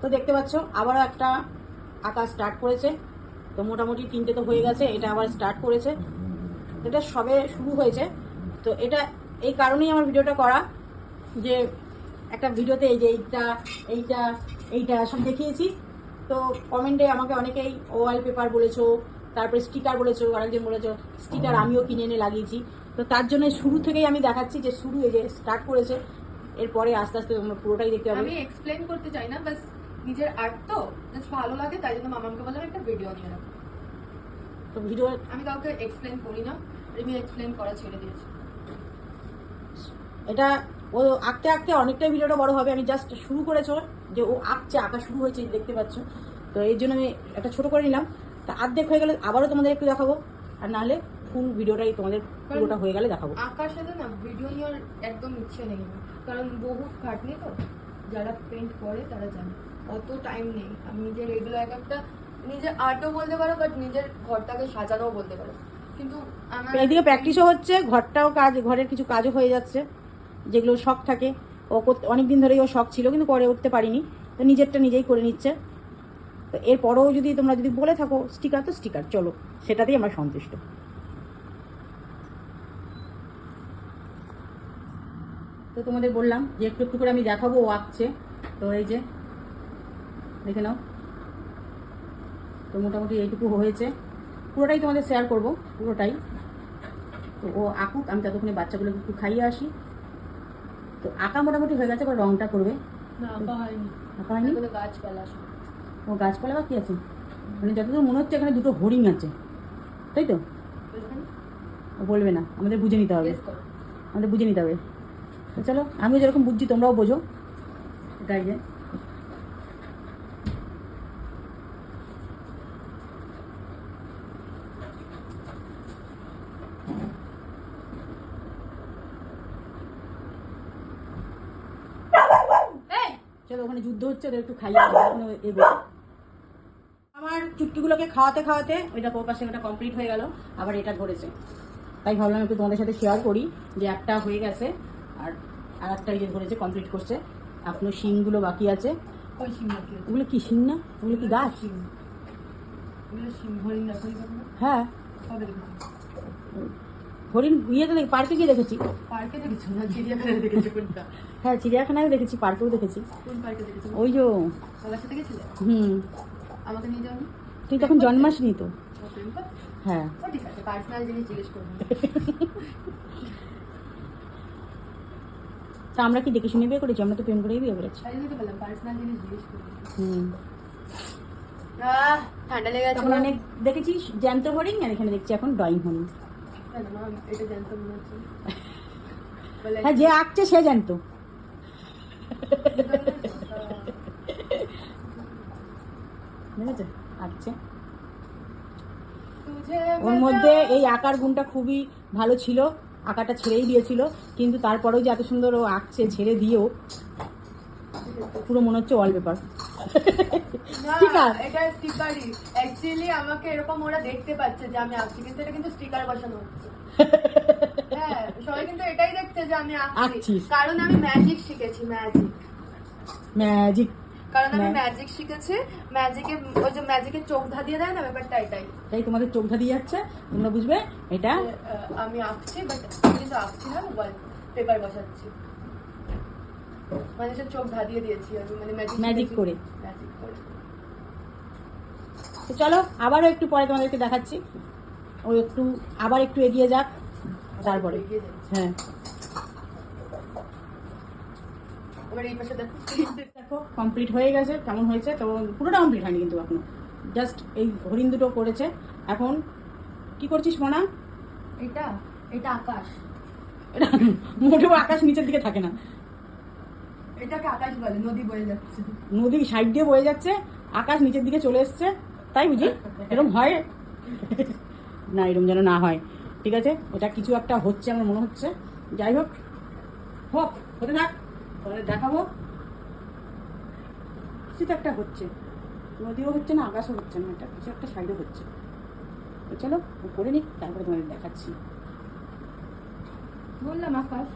তো দেখতে পাচ্ছ, আবারও একটা আঁকা স্টার্ট করেছে। তো মোটামুটি তিনটে তো হয়ে গেছে, এটা আবার স্টার্ট করেছে। এটা সবে শুরু হয়েছে। তো এটা এই কারণেই আমার ভিডিওটা করা, যে একটা ভিডিওতে এই যে এইটা এইটা এইটা সব দেখিয়েছি। তো কমেন্টে আমাকে অনেকেই ওয়াল পেপার বলেছ, তারপরে স্টিকার বলেছ, আরেকজন বলেছ স্টিকার আমিও কিনে এনে লাগিয়েছি। তো তার জন্য শুরু থেকেই আমি দেখাচ্ছি যে শুরু এই যে স্টার্ট করেছে। এরপরে আস্তে আস্তে পুরোটাই দেখতে পাবে। আমি এক্সপ্লেন করতে চাই না বাস নিজের আর্ট তো জাস্ট ভালো লাগে তাই জন্য মামাকে বললাম একটা ভিডিও নিয়ে রাখো তো ভিডিও আমি কাউকে এক্সপ্লেন করি না আমি এক্সপ্লেন করা ছেড়ে দিয়েছি। এটা ও আঁকতে আঁকতে অনেকটাই ভিডিওটা বড় হবে আমি জাস্ট শুরু করেছ যে ও আঁকছে আঁকা শুরু হয়েছে দেখতে পাচ্ছ। তো এর জন্য আমি একটা ছোট করে নিলাম। তা আর্ধেক হয়ে গেলে আবারও তোমাদের একটু দেখাবো আর নাহলে ফুল ভিডিওটাই তোমাদের পুরোটা হয়ে গেলে দেখাবো। আঁকার সাথে না ভিডিও নেওয়ার একদম ইচ্ছে নেই কারণ বহু খাটনি তো যারা পেন্ট করে তারা জানে। অত টাইম নেই। আমি নিজের এগুলো এক একটা নিজের আর্টও বলতে পারো বাট নিজের ঘরটাকে সাজানোও বলতে পারো। কিন্তু আমার এইদিকে প্র্যাকটিসও হচ্ছে ঘরটাও কাজ ঘরের কিছু কাজও হয়ে যাচ্ছে যেগুলো শখ থাকে। ও করতে অনেকদিন ধরেই ও শখ ছিল কিন্তু করে উঠতে পারিনি। তো নিজেরটা নিজেই করে নিচ্ছে। তো এরপরেও যদি তোমরা যদি বলে থাকো স্টিকার তো স্টিকার চলো। সেটাতেই আমরা সন্তুষ্ট। তো তোমাদের বললাম যে একটু একটু করে আমি দেখাবো ও আঁকছে। তো এই যে দেখে নাও। তো মোটামুটি এইটুকু হয়েছে। পুরোটাই তোমাদের শেয়ার করব পুরোটাই। তো ও আঁকুক আমি ততক্ষণে বাচ্চাগুলোকে একটু খাইয়ে আসি। তো আঁকা মোটামুটি হয়ে গেছে এবার রংটা করবে। না আঁকা হয়নি। গাছপালা। ও গাছপালা বা কি আছে? মানে যতদূর মনে হচ্ছে এখানে দুটো হরিণ আছে। তাই তো? ও বলবে না আমাদের বুঝে নিতে হবে। আমাদের বুঝে নিতে হবে। চলো আমিও যেরকম বুঝছি তোমরাও বোঝো। এটাই যে এই, চলো ওখানে যুদ্ধ হচ্ছে ওদের একটু খাইয়ে দেবো, ওখানে এগো আমার চুটকিগুলোকে খাওয়াতে খাওয়াতে ওইটা ওর পাশে ওটা কমপ্লিট হয়ে গেল আবার এটা ধরেছে। তাই ভাবলাম একটু তোমাদের সাথে শেয়ার করি যে একটা হয়ে গেছে আর আর একটা যে ধরেছে কমপ্লিট করছে। এখনও শিংগুলো বাকি আছে? ওগুলো কি শিং না? ওগুলো কি গাছ? হ্যাঁ? হরিণ ইয়েতে দেখি পার্কে গিয়ে দেখেছি। পার্কে দেখেছ না? চিড়িয়াখানায় দেখেছ কোনটা? হ্যাঁ চিড়িয়াখানায় দেখেছি পার্কেও দেখেছি। কোন পার্কে দেখেছ? ওই যে সবার সাথে গেছিলে? হুম। আমাকে নিয়ে যাওনি? তুই তখন জন্মাসনি তো? হ্যাঁ। ঠিক আছে পার্সোনাল জিনিস জিজ্ঞেস করব। তা আমরা কি দেখে শুনে বিয়ে করেছি? আমরা তো প্রেম করেই বিয়ে করেছি। তাই জন্য তো বললাম পার্সোনাল জিনিস জিজ্ঞেস করব। হুম। ঠান্ডা লেগে গেছে অনেক দেখেছিস? জ্যান্ত হরিণ আর এখানে দেখছি এখন ড্রয়িং হরিণ। হ্যাঁ যে আঁকছে সে জানতো। আঁকছে। ওর মধ্যে এই আঁকার গুণটা খুবই ভালো ছিল আঁকাটা ছেড়েই দিয়েছিল কিন্তু তারপরেও যে এত সুন্দর ও আঁকছে ছেড়ে দিয়েও পুরো মনে হচ্ছে ওয়ালপেপার না, এটা স্টিকারই। অ্যাকচুয়ালি আমাকে এরকম ওরা দেখতে পাচ্ছে যে আমি আঁকছি কিন্তু এটা কিন্তু স্টিকার বসানো হচ্ছে। হ্যাঁ সবাই কিন্তু এটাই দেখছে যে আমি আঁকছি। কারণ আমি ম্যাজিক শিখেছি ম্যাজিক ম্যাজিক কারণ আমি ম্যাজিক শিখেছি ম্যাজিকে ওই যে ম্যাজিকের চোখ ধাঁধিয়ে দেয় না ব্যাপারটা এটাই। তাই তোমাদের চোখ দিয়ে যাচ্ছে তোমরা বুঝবে এটা আমি আঁকছি বাট কিন্তু আঁকছি না পেপার বসাচ্ছি। মানুষের চোখ ধাঁধিয়ে দিয়েছি আমি মানে ম্যাজিক করে। ম্যাজিক করে। তো চলো আবারও একটু পরে তোমাদেরকে দেখাচ্ছি। ও একটু আবার একটু এগিয়ে যাক তারপরে। হ্যাঁ। দেখো। কমপ্লিট হয়ে গেছে কেমন হয়েছে? তো পুরোটা কমপ্লিট হয়নি কিন্তু এখনও। জাস্ট এই হরিণ দুটো করেছে। এখন কি করছিস মনা? এটা এটা আকাশ। এটা মোটেও আকাশ নিচের দিকে থাকে না। এটাকে আকাশ বলে নদী বয়ে যাচ্ছে। নদী সাইড দিয়ে বয়ে যাচ্ছে আকাশ নিচের দিকে চলে এসছে। তাই বুঝি? এরকম হয়? না এরকম যেন না হয়। ঠিক আছে? এটা কিছু একটা হচ্ছে আমার মনে হচ্ছে। যাই হোক হোক হতে থাক। তোমাদের দেখাবো। কিছু তো একটা হচ্ছে। নদীও হচ্ছে না আকাশও হচ্ছে না এটা কিছু একটা সাইডও হচ্ছে। তো চলো ও করে নিক তারপরে তোমাদের দেখাচ্ছি। বললাম আকাশ।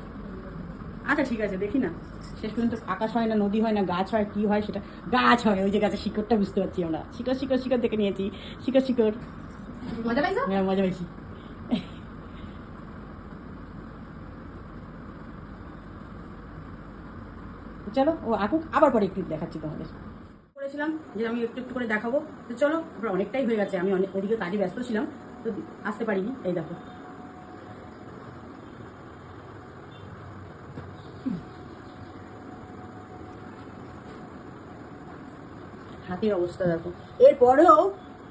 আচ্ছা ঠিক আছে দেখি না। শেষ পর্যন্ত আকাশ হয় না নদী হয় না গাছ হয় কি হয় সেটা গাছ হয় ওই যে গাছের শিকড়টা বুঝতে পারছি আমরা। শিকড় শিকড় শিকড় দেখে নিয়েছি। শিকড় শিকড়। মজা পাইছো? হ্যাঁ মজা পেয়েছি চলো ও আকুক আবার পরে একটু দেখাচ্ছি তোমাদের। করেছিলাম যে আমি একটু একটু করে দেখাবো। তো চলো আমরা অনেকটাই হয়ে গেছে। আমি অনেক ওদিকে কাজে ব্যস্ত ছিলাম তো আসতে পারিনি। এই দেখো। হাতের অবস্থা দেখো। এরপরেও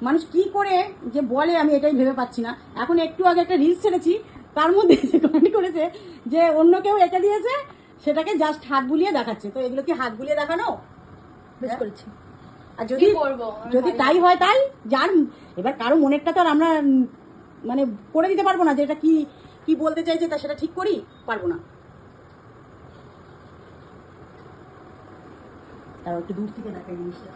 মানুষ কি করে যে বলে আমি এটাই ভেবে পাচ্ছি না। এখন একটু আগে একটা রিলস ছেড়েছি তার মধ্যে সে কমেন্ট করেছে যে অন্য কেউ এটা দিয়েছে সেটাকে জাস্ট হাত বুলিয়ে দেখাচ্ছে। তো এগুলো কি হাত বুলিয়ে দেখানো? বেশ করেছি। আর যদি যদি তাই হয় তাই যার এবার কারও মনেরটা তো আর আমরা মানে করে দিতে পারব না যে এটা কি কি বলতে চাইছে তা সেটা ঠিক করি পারব না। তাও একটু দূর থেকে দেখাই জিনিসটা।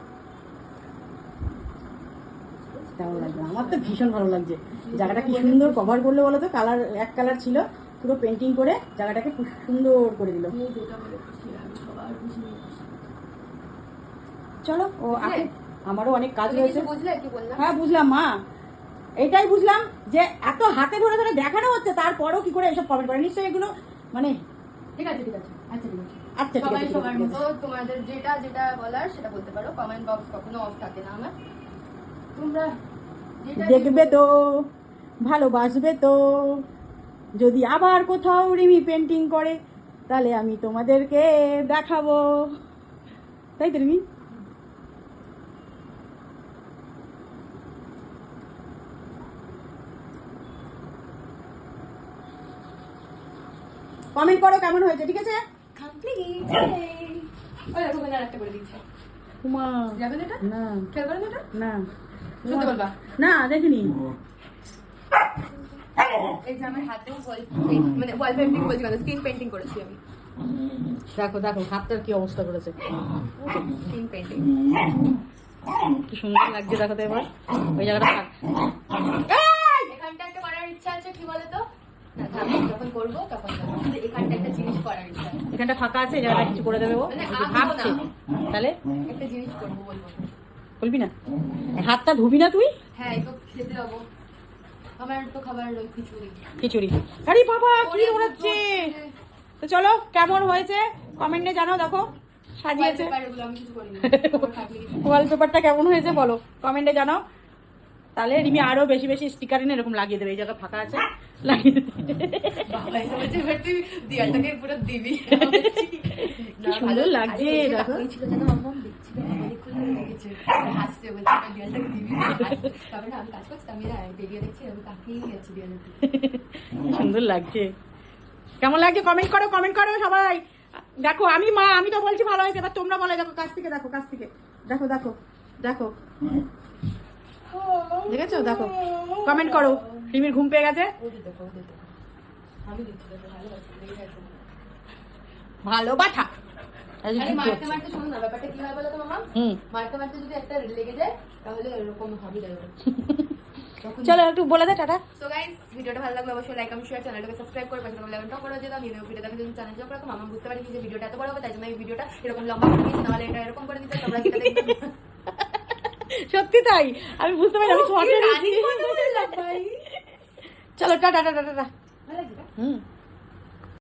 লাগবে আমার তো ভীষণ ভালো লাগছে। জায়গাটা কি সুন্দর কভার করল বলো তো? কালার এক কালার ছিল পুরো পেন্টিং করে জায়গাটাকে খুব সুন্দর করে দিল। চলো ও। আমারও অনেক কাজ রয়েছে। হ্যাঁ বুঝলাম মা। এটাই বুঝলাম যে এত হাতে ধরে ধরে দেখানো হচ্ছে তারপরও কি করে এসব কমেন্ট করে? নিশ্চয়ই এগুলো মানে ঠিক আছে ঠিক আছে। আচ্ছা ঠিক আছে। আচ্ছা সবাই সবার মতো তোমাদের যেটা যেটা বলার সেটা বলতে পারো। কমেন্ট বক্স কখনো অফ থাকে না আমার। তোমরা দেখবে তো ভালোবাসবে তো। যদি আবার কোথাও রিমি পেন্টিং করে তাহলে আমি তোমাদেরকে দেখাবো। তাই তো রিমি? কমেন্ট করো কেমন হয়েছে ঠিক আছে? আরেকটা করে দিচ্ছে। না না। না বলবা? দেখিনি। হাতেও মানে ওয়াল পেন্টিং স্ক্রিন পেন্টিং করেছি আমি। দেখো দেখো হাতটার কি অবস্থা করেছে। স্ক্রিন পেন্টিং কি সুন্দর লাগছে দেখো তো এবার। ওই জায়গাটা এখানটা একটা করার ইচ্ছা আছে কি বলো তো যখন করব তখন এখানটা একটা জিনিস করার ইচ্ছা এখানটা ফাঁকা আছে জায়গাটা কিছু করে দেবে ও। মানে ভাবছে। তাহলে? একটা জিনিস করব বলব। বলবি না? হাতটা ধুবি না তুই? হ্যাঁ তো খেতে যাব। আমার তো খাবার খিচুড়ি। খিচুড়ি। আরে বাবা কি ওড়াচ্ছে তো চলো কেমন হয়েছে? কমেন্টে জানাও দেখো। সাজিয়েছে। ওয়ালপেপারটা কেমন হয়েছে বলো কমেন্টে জানাও। তাহলে রিমি আরও বেশি বেশি স্টিকার এনে এরকম লাগিয়ে দেবে এই জায়গা ফাঁকা আছে। লাগিয়ে দেবে। পুরো দিবি। সুন্দর লাগছে, দেখো। হাসছে বলছে দেয়ালটাকে দিবি তারপরে আমি কাজ করছি আমি বেরিয়ে দেখছি আমি সুন্দর লাগছে। কেমন লাগছে? কমেন্ট করো কমেন্ট করো সবাই। দেখো আমি মা আমি তো বলছি ভালো হয়েছে এবার তোমরা বলে দেখো কাছ থেকে দেখো কাছ থেকে। দেখো দেখো দেখো। দেখেছ? দেখো। কমেন্ট করো। রিমির ঘুম পেয়ে গেছে? ভালো আছে লেগে মারতে হচ্ছে। মারতে শোনো না ব্যাপারটা কি হয় বলো তো মামা হুম। মারতে মারতে যদি একটা লেগে যায় তাহলে এরকম হবে যাবে। চলো একটু বলে দে টাটা। সো গাইস ভিডিওটা ভালো লাগলে অবশ্যই লাইক এবং শেয়ার চ্যানেলটাকে সাবস্ক্রাইব করে পাশে বেল আইকনটা করে দিও। নিউ ভিডিও দেখার জন্য চ্যানেল জব রাখো মামা বুঝতে পারি যে ভিডিওটা এত বড় হবে তাই জন্য এই ভিডিওটা এরকম লম্বা করে দিয়েছি নাহলে এটা এরকম করে দিতে তোমরা যেটা দেখবে সত্যি তাই? আমি বুঝতে পারি আমি শর্টে বললাম চলো টাটা টাটা টাটা। ভালো লাগছে না? হুম।